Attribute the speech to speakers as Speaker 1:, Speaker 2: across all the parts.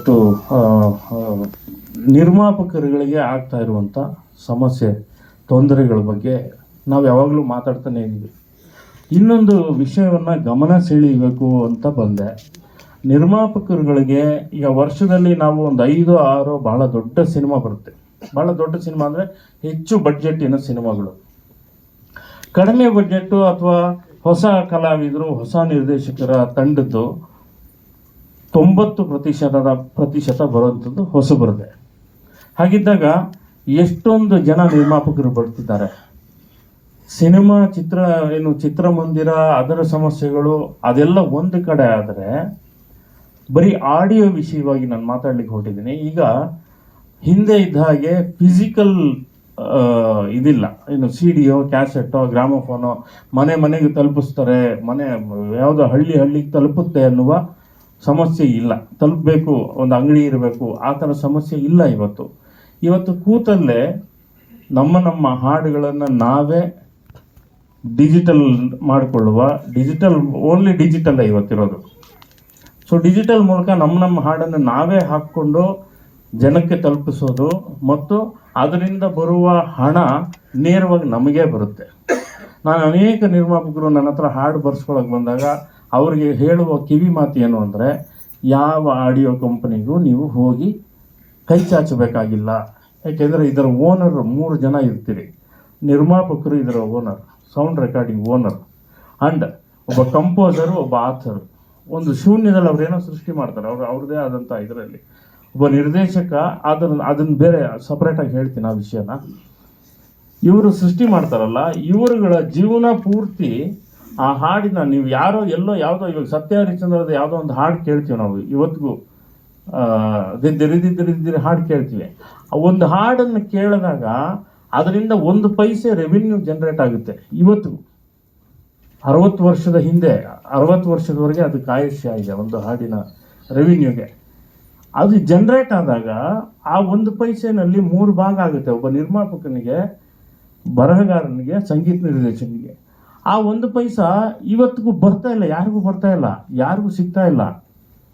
Speaker 1: ಒಂದಷ್ಟು ನಿರ್ಮಾಪಕರುಗಳಿಗೆ ಆಗ್ತಾ ಇರುವಂಥ ಸಮಸ್ಯೆ, ತೊಂದರೆಗಳ ಬಗ್ಗೆ ನಾವು ಯಾವಾಗಲೂ ಮಾತಾಡ್ತಾನೆ ಇದ್ದೀವಿ ಇನ್ನೊಂದು ವಿಷಯವನ್ನು ಗಮನ ಸೆಳೀಬೇಕು ಅಂತ ಬಂದೆ. ನಿರ್ಮಾಪಕರುಗಳಿಗೆ ಈಗ ವರ್ಷದಲ್ಲಿ ನಾವು ಒಂದು ಐದು, ಆರು ಬಹಳ ದೊಡ್ಡ ಸಿನಿಮಾ ಬರುತ್ತೆ. ಬಹಳ ದೊಡ್ಡ ಸಿನಿಮಾ ಅಂದರೆ ಹೆಚ್ಚು ಬಡ್ಜೆಟ್ಟಿನ ಸಿನಿಮಾಗಳು. ಕಡಿಮೆ ಬಡ್ಜೆಟ್ಟು ಅಥವಾ ಹೊಸ ಕಲಾವಿದರು, ಹೊಸ ನಿರ್ದೇಶಕರ ತಂಡದ್ದು ತೊಂಬತ್ತು ಪ್ರತಿಶತದ ಪ್ರತಿಶತ ಬರುವಂಥದ್ದು ಹೊಸಬರದೆ ಹಾಗಿದ್ದಾಗ ಎಷ್ಟೊಂದು ಜನ ನಿರ್ಮಾಪಕರು ಬರ್ತಿದ್ದಾರೆ. ಸಿನಿಮಾ ಚಿತ್ರ, ಏನು ಚಿತ್ರಮಂದಿರ, ಅದರ ಸಮಸ್ಯೆಗಳು, ಅದೆಲ್ಲ ಒಂದು ಕಡೆ ಆದರೆ ಬರೀ ಆಡಿಯೋ ವಿಷಯವಾಗಿ ನಾನು ಮಾತಾಡ್ಲಿಕ್ಕೆ ಹೊರಟಿದ್ದೀನಿ. ಈಗ ಹಿಂದೆ ಇದ್ದ ಹಾಗೆ ಫಿಸಿಕಲ್ ಇದಿಲ್ಲ. ಏನು ಸಿ ಡಿಯೋ ಕ್ಯಾಸೆಟ್ಟೋ ಗ್ರಾಮೋಫೋನೋ ಮನೆ ಮನೆಗೆ ತಲುಪಿಸ್ತಾರೆ, ಮನೆ ಯಾವುದೋ ಹಳ್ಳಿ ಹಳ್ಳಿಗೆ ತಲುಪುತ್ತೆ ಅನ್ನುವ ಸಮಸ್ಯೆ ಇಲ್ಲ. ತಲುಪಬೇಕು, ಒಂದು ಅಂಗಡಿ ಇರಬೇಕು, ಆ ಥರ ಸಮಸ್ಯೆ ಇಲ್ಲ ಇವತ್ತು. ಇವತ್ತು ಕೂತಲ್ಲೇ ನಮ್ಮ ನಮ್ಮ ಹಾಡುಗಳನ್ನು ನಾವೇ ಡಿಜಿಟಲ್ ಮಾಡಿಕೊಳ್ಳುವ, ಡಿಜಿಟಲ್, ಓನ್ಲಿ ಡಿಜಿಟಲ್ ಇವತ್ತಿರೋದು. ಸೊ ಡಿಜಿಟಲ್ ಮೂಲಕ ನಮ್ಮ ನಮ್ಮ ಹಾಡನ್ನು ನಾವೇ ಹಾಕ್ಕೊಂಡು ಜನಕ್ಕೆ ತಲುಪಿಸೋದು ಮತ್ತು ಅದರಿಂದ ಬರುವ ಹಣ ನೇರವಾಗಿ ನಮಗೇ ಬರುತ್ತೆ. ನಾನು ಅನೇಕ ನಿರ್ಮಾಪಕರು ನನ್ನ ಹತ್ರ ಹಾಡು ಬರ್ಸ್ಕೊಳಕ್ಕೆ ಬಂದಾಗ ಅವರಿಗೆ ಹೇಳುವ ಕಿವಿ ಮಾತು ಏನು ಅಂದರೆ, ಯಾವ ಆಡಿಯೋ ಕಂಪನಿಗೂ ನೀವು ಹೋಗಿ ಕೈ ಚಾಚಬೇಕಾಗಿಲ್ಲ. ಯಾಕೆಂದರೆ ಇದರ ಓನರ್ ಮೂರು ಜನ ಇರ್ತೀರಿ. ನಿರ್ಮಾಪಕರು ಇದರ owner, sound recording owner and ಒಬ್ಬ ಕಂಪೋಸರು, ಒಬ್ಬ ಆಥರ್. ಒಂದು ಶೂನ್ಯದಲ್ಲಿ ಅವ್ರೇನೋ ಸೃಷ್ಟಿ ಮಾಡ್ತಾರೆ, ಅವರು ಅವ್ರದ್ದೇ ಆದಂಥ ಇದರಲ್ಲಿ. ಒಬ್ಬ ನಿರ್ದೇಶಕ, ಅದನ್ನು ಅದನ್ನು ಬೇರೆ ಸಪ್ರೇಟಾಗಿ ಹೇಳ್ತೀನಿ ಆ ವಿಷಯನ. ಇವರು ಸೃಷ್ಟಿ ಮಾಡ್ತಾರಲ್ಲ, ಇವರುಗಳ ಜೀವನ ಪೂರ್ತಿ ಆ ಹಾಡಿನ ನೀವು ಯಾರೋ ಎಲ್ಲೋ ಯಾವುದೋ, ಇವಾಗ ಸತ್ಯ ಹರಿಶ್ಚಂದ್ರದ ಯಾವುದೋ ಒಂದು ಹಾಡು ಕೇಳ್ತೀವಿ ನಾವು, ಇವತ್ತಿಗೂ ದಿದ್ದಿರಿದಿದ್ದಿರಿದ್ದಿರಿ ಹಾಡು ಕೇಳ್ತೀವಿ. ಒಂದು ಹಾಡನ್ನು ಕೇಳಿದಾಗ ಅದರಿಂದ ಒಂದು ಪೈಸೆ ರೆವಿನ್ಯೂ ಜನರೇಟ್ ಆಗುತ್ತೆ ಇವತ್ತು ಅರವತ್ತು ವರ್ಷದ ಹಿಂದೆ, ಅರವತ್ತು ವರ್ಷದವರೆಗೆ ಅದು ಆಯುಷ್ಯ ಇದೆ ಒಂದು ಹಾಡಿನ ರೆವಿನ್ಯೂಗೆ ಅದು ಜನರೇಟ್ ಆದಾಗ ಆ ಒಂದು ಪೈಸೆನಲ್ಲಿ ಮೂರು ಭಾಗ ಆಗುತ್ತೆ. ಒಬ್ಬ ನಿರ್ಮಾಪಕನಿಗೆ, ಬರಹಗಾರನಿಗೆ, ಸಂಗೀತ ನಿರ್ದೇಶಕನಿಗೆ. ಆ ಒಂದು ಪೈಸಾ ಇವತ್ತಿಗೂ ಬರ್ತಾ ಇಲ್ಲ, ಯಾರಿಗೂ ಬರ್ತಾ ಇಲ್ಲ, ಯಾರಿಗೂ ಸಿಗ್ತಾ ಇಲ್ಲ.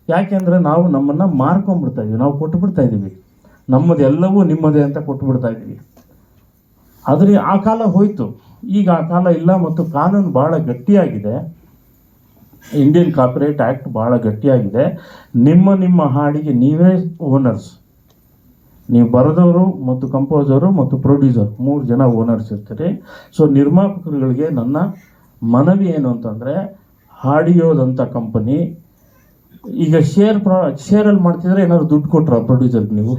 Speaker 1: ಯಾಕೆಂದ್ರೆ ನಾವು ನಮ್ಮನ್ನ ಮಾರ್ಕೊಂಡ್ಬಿಡ್ತಾ ಇದೀವಿ, ನಾವು ಕೊಟ್ಟು ಬಿಡ್ತಾ ಇದೀವಿ. ನಮ್ಮದೆಲ್ಲವೂ ನಿಮ್ಮದೇ ಅಂತ ಕೊಟ್ಟು ಬಿಡ್ತಾ ಇದೀವಿ. ಆದರೆ ಆ ಕಾಲ ಹೋಯ್ತು. ಈಗ ಆ ಕಾಲ ಇಲ್ಲ ಮತ್ತು ಕಾನೂನು ಬಹಳ ಗಟ್ಟಿಯಾಗಿದೆ. ಇಂಡಿಯನ್ ಕಾಪಿರೈಟ್ ಆ್ಯಕ್ಟ್ ಬಹಳ ಗಟ್ಟಿಯಾಗಿದೆ. ನಿಮ್ಮ ನಿಮ್ಮ ಹಾಡಿಗೆ ನೀವೇ ಓನರ್ಸ್ ನೀವು ಬರೆದವರು ಮತ್ತು ಕಂಪೋಸರು ಮತ್ತು ಪ್ರೊಡ್ಯೂಸರ್ ಮೂರು ಜನ ಓನರ್ಸ್ ಇರ್ತಾರೆ. ಸೊ ನಿರ್ಮಾಪಕರುಗಳಿಗೆ ನನ್ನ ಮನವಿ ಏನು ಅಂತಂದರೆ ಹಾಡಿಯೋದಂಥ ಕಂಪನಿ ಈಗ ಶೇರ್ ಪ್ರಾ ಶೇರಲ್ಲಿ ಮಾಡ್ತಿದ್ರೆ ಏನಾದ್ರು ದುಡ್ಡು ಕೊಟ್ರ ಪ್ರೊಡ್ಯೂಸರ್ಗೆ ನೀವು?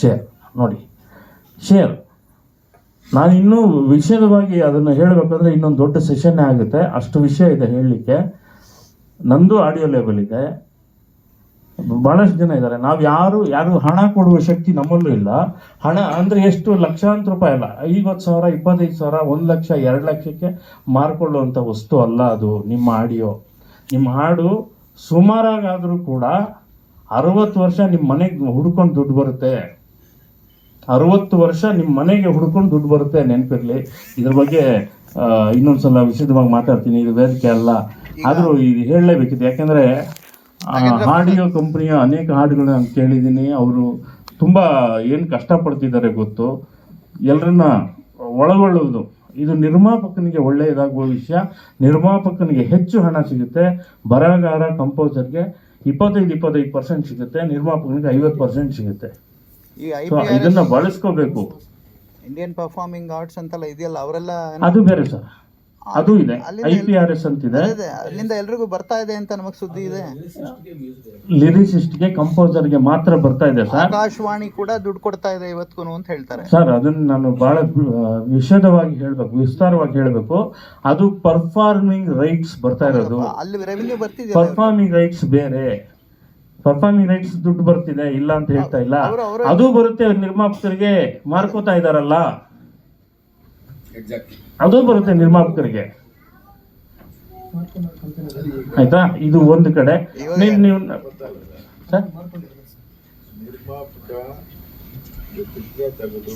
Speaker 1: ಶೇರ್ ನೋಡಿ. ಶೇರ್ ನಾನು ಇನ್ನೂ ವಿಷಯವಾಗಿ ಅದನ್ನು ಹೇಳಬೇಕಂದ್ರೆ ಇನ್ನೊಂದು ದೊಡ್ಡ ಸೆಷನ್ನೇ ಆಗುತ್ತೆ. ಅಷ್ಟು ವಿಷಯ ಇದೆ ಹೇಳಲಿಕ್ಕೆ. ನಂದು ಆಡಿಯೋ ಲೇಬಲ್ ಇದೆ. ಬಹಳಷ್ಟು ಜನ ಇದ್ದಾರೆ. ನಾವು ಯಾರು ಯಾರು ಹಣ ಕೊಡುವ ಶಕ್ತಿ ನಮ್ಮಲ್ಲೂ ಇಲ್ಲ. ಹಣ ಅಂದರೆ ಎಷ್ಟು? ಲಕ್ಷಾಂತರ ರೂಪಾಯಿ ಅಲ್ಲ. ಐವತ್ತು ಸಾವಿರ ಇಪ್ಪತ್ತೈದು ಸಾವಿರ ಒಂದು ಲಕ್ಷ ಎರಡು ಲಕ್ಷಕ್ಕೆ ಮಾರ್ಕೊಳ್ಳುವಂಥ ವಸ್ತು ಅಲ್ಲ ಅದು. ನಿಮ್ಮ ಆಡಿಯೋ. ನಿಮ್ಮ ಹಾಡು ಸುಮಾರಾಗಾದರೂ ಕೂಡ ಅರವತ್ತು ವರ್ಷ ನಿಮ್ಮ ಮನೆಗೆ ಹುಡ್ಕೊಂಡು ದುಡ್ಡು ಬರುತ್ತೆ. ಅರವತ್ತು ವರ್ಷ ನಿಮ್ಮ ಮನೆಗೆ ಹುಡ್ಕೊಂಡು ದುಡ್ಡು ಬರುತ್ತೆ ನೆನಪಿರ್ಲಿ. ಇದ್ರ ಬಗ್ಗೆ ಇನ್ನೊಂದು ಸಲ ವಿಶದವಾಗಿ ಮಾತಾಡ್ತೀನಿ. ಇದು ವೇದಿಕೆ ಅಲ್ಲ ಆದರೂ ಇದು ಹೇಳಲೇಬೇಕಿದೆ ಯಾಕೆಂದ್ರೆ ಆಡಿಯೋ ಕಂಪ್ನಿಯ ಅನೇಕ ಹಾಡುಗಳನ್ನ ನಾನು ಕೇಳಿದ್ದೀನಿ. ಅವರು ತುಂಬ ಏನು ಕಷ್ಟಪಡ್ತಿದ್ದಾರೆ ಗೊತ್ತು. ಎಲ್ಲರನ್ನ ಒಳಗೊಳ್ಳುವುದು. ಇದು ನಿರ್ಮಾಪಕನಿಗೆ ಒಳ್ಳೆಯದಾಗುವ ವಿಷಯ. ನಿರ್ಮಾಪಕನಿಗೆ ಹೆಚ್ಚು ಹಣ ಸಿಗುತ್ತೆ. ಬರಹಗಾರ ಕಂಪೋಸರ್ಗೆ ಇಪ್ಪತ್ತೈದು ಇಪ್ಪತ್ತೈದು ಪರ್ಸೆಂಟ್ ಸಿಗುತ್ತೆ. ನಿರ್ಮಾಪಕನಿಗೆ ಐವತ್ತು ಪರ್ಸೆಂಟ್ ಸಿಗುತ್ತೆ. ಇದನ್ನ ಬಳಸ್ಕೋಬೇಕು.
Speaker 2: ಇಂಡಿಯನ್ ಪರ್ಫಾರ್ಮಿಂಗ್ ಆರ್ಟ್ಸ್ ಅಂತೆಲ್ಲ ಇದೆಯಲ್ಲ ಅವರೆಲ್ಲ
Speaker 1: ಅದು ಬೇರೆ ಸರ್. ಅದು ಇದೆ. ಐ ಪಿ ಆರ್ ಎಸ್ ಅಂತಿದೆ
Speaker 2: ಅಲ್ಲಿಂದ ಎಲ್ರಿಗೂ ಬರ್ತಾ ಇದೆ ಅಂತ ನಮಗ್ ಸುದ್ದಿ ಇದೆ.
Speaker 1: ಲಿರಿಸಿಸ್ಟ್ಗೆ ಕಂಪೋಸರ್ಗೆ ಮಾತ್ರ ಬರ್ತಾ ಇದೆ ಸರ್.
Speaker 2: ಆಕಾಶವಾಣಿ ಕೂಡ ದುಡ್ಡು ಕೊಡ್ತಾ ಇದೆ ಇವತ್ಗೂ ಅಂತ ಹೇಳ್ತಾರೆ.
Speaker 1: ಸರ್ ಅದನ್ನ ನಾನು ಬಹಳ ವಿಷದವಾಗಿ ಹೇಳ್ಬೇಕು ವಿಸ್ತಾರವಾಗಿ ಹೇಳ್ಬೇಕು. ಅದು ಪರ್ಫಾರ್ಮಿಂಗ್ ರೈಟ್ಸ್ ಬರ್ತಾ ಇರೋದು.
Speaker 2: ಅಲ್ಲಿ ರೆವಿನ್ಯೂ ಬರ್ತಿದೆ
Speaker 1: ಪರ್ಫಾರ್ಮಿಂಗ್ ರೈಟ್ಸ್ ಬೇರೆ. ಪರ್ಫಾರ್ಮಿಂಗ್ ರೈಟ್ಸ್ ದುಡ್ಡು ಬರ್ತಿದೆ ಇಲ್ಲ ಅಂತ ಹೇಳ್ತಾ ಇಲ್ಲ. ಅದು ಬರುತ್ತೆ ನಿರ್ಮಾಪಕರಿಗೆ ಮಾರ್ಕೋತಾ ಇದಾರಲ್ಲ. ಅದು ಬರುತ್ತೆ ನಿರ್ಮಾಪಕರಿಗೆ. ಆಯ್ತಾ? ಇದು ಒಂದು ಕಡೆ. ನೀವು
Speaker 3: ನಿರ್ಮಾಪಕ ಚಿತ್ರ ತೆಗೆದು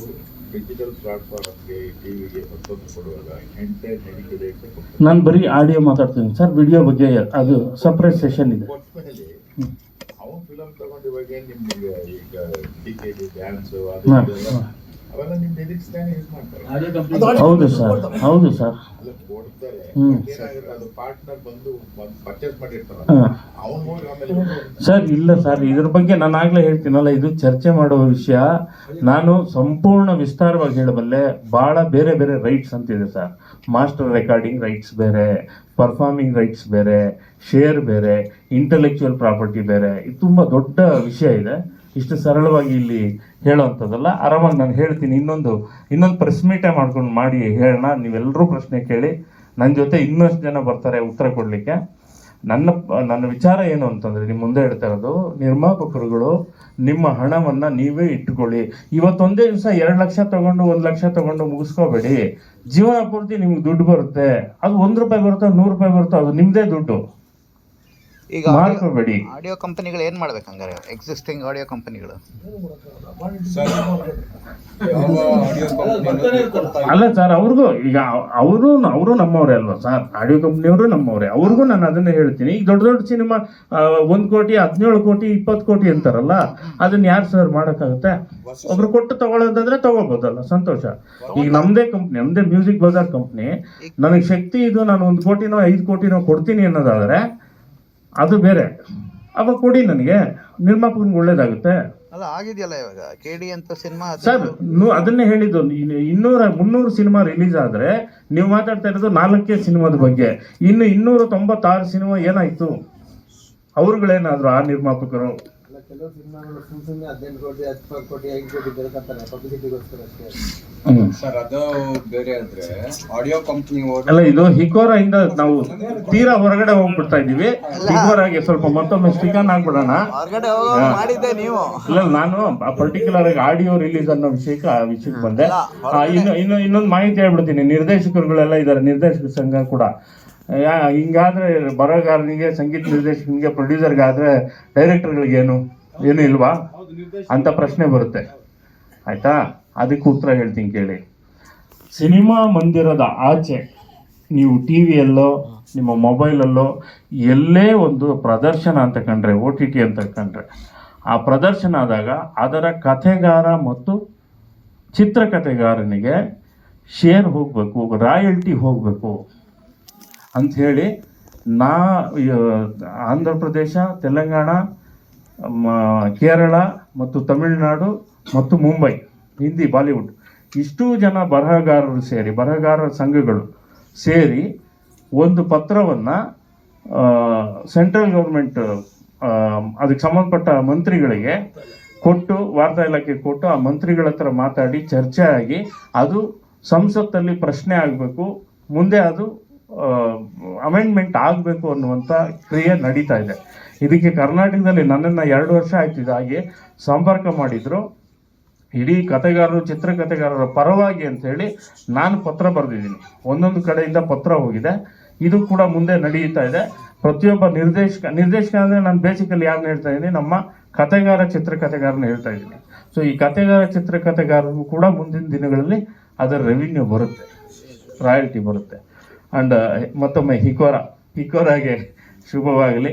Speaker 3: ಡಿಜಿಟಲ್ ಪ್ಲಾಟ್ಫಾರ್ಮ್ಗೆ ಟಿವಿಗೆ ಮತ್ತೊಂದು ಕೊಡುವಾಗ ಎಂಟೈರ್ ನೆಡಿಕೆ ಕೊಡ್ತಾರೆ.
Speaker 1: ನಾನು ಬರೀ ಆಡಿಯೋ ಮಾತಾಡ್ತೀನಿ. ಸರ್ ವಿಡಿಯೋ ಬಗ್ಗೆ ಅದು ಸಪ್ರೇಟ್ ಸೆಷನ್ ಇದೆ.
Speaker 3: ಅವನು ಫಿಲಮ್ ತಗೊಂಡು ಇವಾಗ ಏನ್ ನಿಮ್ಗೆ ಈಗ ಡಿ ಕೆ ಡ್ಯಾನ್ಸ್ ಅದು. ಅವೆಲ್ಲ ಯೂಸ್ ಮಾಡ್ತಾರೆ.
Speaker 1: ಹೌದು ಸರ್ ಹೌದು ಸರ್.
Speaker 3: ಅಲ್ಲ ಕೊಡ್ತಾರೆ.
Speaker 1: ಹ್ಮ್.
Speaker 3: ಏನಾಗುತ್ತೆ ಅದು ಪಾರ್ಟ್ನರ್ ಬಂದು ಪರ್ಚೇಸ್ ಮಾಡಿರ್ತಾರ
Speaker 1: ಹಾ.
Speaker 3: ಅವ್ನು ಹೋಗಿ ಆಮೇಲೆ
Speaker 1: ಸರ್ ಇಲ್ಲ ಸರ್ ಇದ್ರ ಬಗ್ಗೆ ನಾನು ಆಗ್ಲೇ ಹೇಳ್ತೀನಲ್ಲ ಇದು ಚರ್ಚೆ ಮಾಡುವ ವಿಷಯ. ನಾನು ಸಂಪೂರ್ಣ ವಿಸ್ತಾರವಾಗಿ ಹೇಳಬಲ್ಲೆ ಭಾಳ ಬೇರೆ ಬೇರೆ ರೈಟ್ಸ್ ಅಂತಿದೆ ಸರ್. ಮಾಸ್ಟರ್ ರೆಕಾರ್ಡಿಂಗ್ ರೈಟ್ಸ್ ಬೇರೆ ಪರ್ಫಾರ್ಮಿಂಗ್ ರೈಟ್ಸ್ ಬೇರೆ ಶೇರ್ ಬೇರೆ ಇಂಟೆಲೆಕ್ಚುಯಲ್ ಪ್ರಾಪರ್ಟಿ ಬೇರೆ. ಇದು ತುಂಬ ದೊಡ್ಡ ವಿಷಯ ಇದೆ. ಇಷ್ಟು ಸರಳವಾಗಿ ಇಲ್ಲಿ ಹೇಳೋವಂಥದ್ದಲ್ಲ. ಆರಾಮಾಗಿ ನಾನು ಹೇಳ್ತೀನಿ, ಇನ್ನೊಂದು ಇನ್ನೊಂದು ಪ್ರೆಸ್ ಮಾಡ್ಕೊಂಡು ಮಾಡಿ ಹೇಳೋಣ. ನೀವೆಲ್ಲರೂ ಪ್ರಶ್ನೆ ಕೇಳಿ. ನನ್ನ ಜೊತೆ ಇನ್ನಷ್ಟು ಜನ ಬರ್ತಾರೆ, ಉತ್ತರ ಕೊಡಲಿಕ್ಕೆ. ನನ್ನ ನನ್ನ ವಿಚಾರ ಏನು ಅಂತಂದರೆ ನಿಮ್ಮ ಮುಂದೆ ಹೇಳ್ತಾ ಇರೋದು, ನಿರ್ಮಾಪಕರುಗಳು, ನಿಮ್ಮ ಹಣವನ್ನು ನೀವೇ ಇಟ್ಟುಕೊಳ್ಳಿ ಇವತ್ತೊಂದೇ ದಿವಸ ಎರಡು ಲಕ್ಷ ತಗೊಂಡು, ಒಂದು ಲಕ್ಷ ತಗೊಂಡು ಮುಗಿಸ್ಕೋಬೇಡಿ. ಜೀವನ ಪೂರ್ತಿ ನಿಮ್ಗೆ ದುಡ್ಡು ಬರುತ್ತೆ. ಅದು ಒಂದು ರೂಪಾಯಿ ಬರುತ್ತೋ, ನೂರು ರೂಪಾಯಿ ಬರುತ್ತೋ, ಅದು ನಿಮ್ಮದೇ ದುಡ್ಡು.
Speaker 2: ಈಗ
Speaker 1: ಮಾಡ್ಕೋಬೇಡಿ.
Speaker 2: ಆಡಿಯೋ ಕಂಪನಿಗಳು ಏನ್ ಮಾಡ್ಬೇಕು ಹಂಗಾರೆ? ಎಕ್ಸಿಸ್ಟಿಂಗ್ ಆಡಿಯೋ ಕಂಪನಿಗಳು
Speaker 1: ಅಲ್ಲ ಸರ್ ಅವ್ರಿಗೂ ಈಗ ಅವರು ಅವರು ನಮ್ಮವರೇ ಅಲ್ವಾ ಸರ್? ಆಡಿಯೋ ಕಂಪ್ನಿಯವರು ನಮ್ಮವರೇ. ಅವ್ರಿಗೂ ನಾನು ಅದನ್ನೇ ಹೇಳ್ತೀನಿ. ಈಗ ದೊಡ್ಡ ದೊಡ್ಡ ಸಿನಿಮಾ ಒಂದು ಕೋಟಿ ಹದಿನೇಳು ಕೋಟಿ ಇಪ್ಪತ್ತು ಕೋಟಿ ಅಂತಾರಲ್ಲ ಅದನ್ನ ಯಾರು ಸರ್ ಮಾಡೋಕ್ಕಾಗುತ್ತೆ? ಒಬ್ರು ಕೊಟ್ಟು ತಗೊಳ್ಳೋದಾದ್ರೆ ತಗೋಬೋದಲ್ಲ ಸಂತೋಷ. ಈಗ ನಮ್ದೇ ಕಂಪ್ನಿ ನಮ್ದೇ ಮ್ಯೂಸಿಕ್ ಬಜಾರ್ ಕಂಪ್ನಿ ನನಗೆ ಶಕ್ತಿ ಇದು ನಾನು ಒಂದು ಕೋಟಿನೋ ಐದು ಕೋಟಿನೋ ಕೊಡ್ತೀನಿ ಅನ್ನೋದಾದ್ರೆ ಅದು ಬೇರೆ. ಅವಾಗ ಕೊಡಿ ನನಗೆ. ನಿರ್ಮಾಪಕನಿಗೆ ಒಳ್ಳೇದಾಗುತ್ತೆ.
Speaker 2: ಅಲ್ಲ ಆಗಿದೆಯಲ್ಲ ಇವಾಗ? ಕೆ ಡಿ ಅಂತ ಸಿನಿಮಾ
Speaker 1: ಸರ್ ಅದನ್ನೇ ಹೇಳಿದ್ದು. ಇನ್ನು ಇನ್ನೂರ ಮುನ್ನೂರು ಸಿನಿಮಾ ರಿಲೀಸ್ ಆದ್ರೆ ನೀವು ಮಾತಾಡ್ತಾ ಇರೋದು ನಾಲ್ಕೇ ಸಿನಿಮಾದ ಬಗ್ಗೆ. ಇನ್ನು ಇನ್ನೂರ ತೊಂಬತ್ತಾರು ಸಿನಿಮಾ ಏನಾಯ್ತು? ಅವ್ರುಗಳೇನಾದ್ರು ಆ ನಿರ್ಮಾಪಕರು?
Speaker 4: ಕೆಲವು ಸಿನಿಮಾಗಳು ಸುಮ್ ಸುಮ್ಮನೆ ಹದಿನೆಂಟು ಕೋಟಿ ಹತ್ತು ಕೋಟಿ ಐದು ಕೋಟಿ ಬೆಳಕಂತಾರೆ ಪಬ್ಲಿಸಿಟಿಗೋಸ್ಕರ ಅಷ್ಟೇ.
Speaker 5: ಸರ್ ಅದು ಬೇರೆ ಆದ್ರೆ ಆಡಿಯೋ ಕಂಪ್ನಿ
Speaker 1: ಅಲ್ಲ ಇದು ಹಿಕೋರ ಇಂದ ನಾವು ತೀರಾ ಹೊರಗಡೆ ಹೋಗ್ಬಿಡ್ತಾ ಇದೀವಿ ಹಿಕೋರಾಗೆ ಸ್ವಲ್ಪ ಮತ್ತೊಮ್ಮೆ ಸ್ಟಿಕನ್ ಆಗ್ಬಿಡೋಣ.
Speaker 2: ಹೊರಗಡೆ ಮಾಡಿದ್ದೆ ನೀವು.
Speaker 1: ಇಲ್ಲ ನಾನು ಪರ್ಟಿಕ್ಯುಲರ್ ಆಗಿ ಆಡಿಯೋ ರಿಲೀಸ್ ಅನ್ನೋ ವಿಷಯಕ್ಕೆ ಆ ವಿಷಯಕ್ಕೆ ಬಂದೆ. ಇನ್ನು ಇನ್ನು ಇನ್ನೊಂದು ಮಾಹಿತಿ ಹೇಳ್ಬಿಡ್ತೀನಿ. ನಿರ್ದೇಶಕರುಗಳೆಲ್ಲ ಇದ್ದಾರೆ ನಿರ್ದೇಶಕ ಸಂಘ ಕೂಡ. ಯಾ- ಹಿಂಗಾದ್ರೆ ಬರಗಾರನಿಗೆ ಸಂಗೀತ ನಿರ್ದೇಶಕನಿಗೆ ಪ್ರೊಡ್ಯೂಸರ್ಗಾದ್ರೆ ಡೈರೆಕ್ಟರ್ಗಳಿಗೇನು ಏನು ಇಲ್ವಾ? ಅಂತ ಪ್ರಶ್ನೆ ಬರುತ್ತೆ. ಆಯ್ತಾ? ಅದಕ್ಕೆ ಉತ್ತರ ಹೇಳ್ತೀನಿ ಕೇಳಿ. ಸಿನಿಮಾ ಮಂದಿರದ ಆಚೆ ನೀವು ಟಿ ವಿಯಲ್ಲೋ, ನಿಮ್ಮ ಮೊಬೈಲಲ್ಲೋ, ಎಲ್ಲೇ ಒಂದು ಪ್ರದರ್ಶನ ಅಂತ ಕಂಡ್ರೆ, ಓ ಟಿ ಟಿ ಅಂತ ಕಂಡ್ರೆ, ಆ ಪ್ರದರ್ಶನ ಆದಾಗ ಅದರ ಕಥೆಗಾರ ಮತ್ತು ಚಿತ್ರಕಥೆಗಾರನಿಗೆ ಶೇರ್ ಹೋಗಬೇಕು, ರಾಯಲ್ಟಿ ಹೋಗಬೇಕು ಅಂಥೇಳಿ ನಾ ಆಂಧ್ರ ಪ್ರದೇಶ, ತೆಲಂಗಾಣ ಕೇರಳ ಮತ್ತು ತಮಿಳುನಾಡು ಮತ್ತು ಮುಂಬೈ, ಹಿಂದಿ, ಬಾಲಿವುಡ್. ಇಷ್ಟೂ ಜನ ಬರಹಗಾರರು ಸೇರಿ ಬರಹಗಾರರ ಸಂಘಗಳು ಸೇರಿ ಒಂದು ಪತ್ರವನ್ನು ಸೆಂಟ್ರಲ್ ಗೌರ್ಮೆಂಟ್ ಅದಕ್ಕೆ ಸಂಬಂಧಪಟ್ಟ ಮಂತ್ರಿಗಳಿಗೆ ಕೊಟ್ಟು, ವಾರ್ತಾ ಇಲಾಖೆ ಕೊಟ್ಟು ಆ ಮಂತ್ರಿಗಳ ಹತ್ರ ಮಾತಾಡಿ, ಚರ್ಚೆ ಆಗಿ ಅದು ಸಂಸತ್ತಲ್ಲಿ ಪ್ರಶ್ನೆ ಆಗಬೇಕು, ಮುಂದೆ ಅದು ಅಮೆಂಡ್ಮೆಂಟ್ ಆಗಬೇಕು ಅನ್ನುವಂಥ ಕ್ರಿಯೆ ನಡೀತಾ ಇದೆ. ಇದಕ್ಕೆ ಕರ್ನಾಟಕದಲ್ಲಿ ನನ್ನನ್ನು ಎರಡು ವರ್ಷ ಆಯ್ತು ಇದಾಗಿ ಸಂಪರ್ಕ ಮಾಡಿದ್ರು. ಇಡೀ ಕತೆಗಾರರು ಚಿತ್ರಕಥೆಗಾರರ ಪರವಾಗಿ ಅಂತ ಹೇಳಿ ನಾನು ಪತ್ರ ಬರೆದಿದ್ದೀನಿ. ಒಂದೊಂದು ಕಡೆಯಿಂದ ಪತ್ರ ಹೋಗಿದೆ. ಇದು ಕೂಡ ಮುಂದೆ ನಡೆಯುತ್ತಾ ಇದೆ. ಪ್ರತಿಯೊಬ್ಬ ನಿರ್ದೇಶಕ ನಿರ್ದೇಶಕ ಅಂದರೆ ನಾನು ಬೇಸಿಕಲಿ ಯಾರನ್ನ ಹೇಳ್ತಾ ಇದ್ದೀನಿ? ನಮ್ಮ ಕತೆಗಾರ ಚಿತ್ರಕಥೆಗಾರನ ಹೇಳ್ತಾ ಇದ್ದೀನಿ. ಸೊ ಈ ಕತೆಗಾರ ಚಿತ್ರಕಥೆಗಾರರಿಗೂ ಕೂಡ ಮುಂದಿನ ದಿನಗಳಲ್ಲಿ ಅದರ ರೆವಿನ್ಯೂ ಬರುತ್ತೆ. ರಾಯಲ್ಟಿ ಬರುತ್ತೆ. ಆ್ಯಂಡ್ ಮತ್ತೊಮ್ಮೆ ಹಿಕೋರಾ. ಹಿಕೋರಾಗೆ ಶುಭವಾಗಲಿ.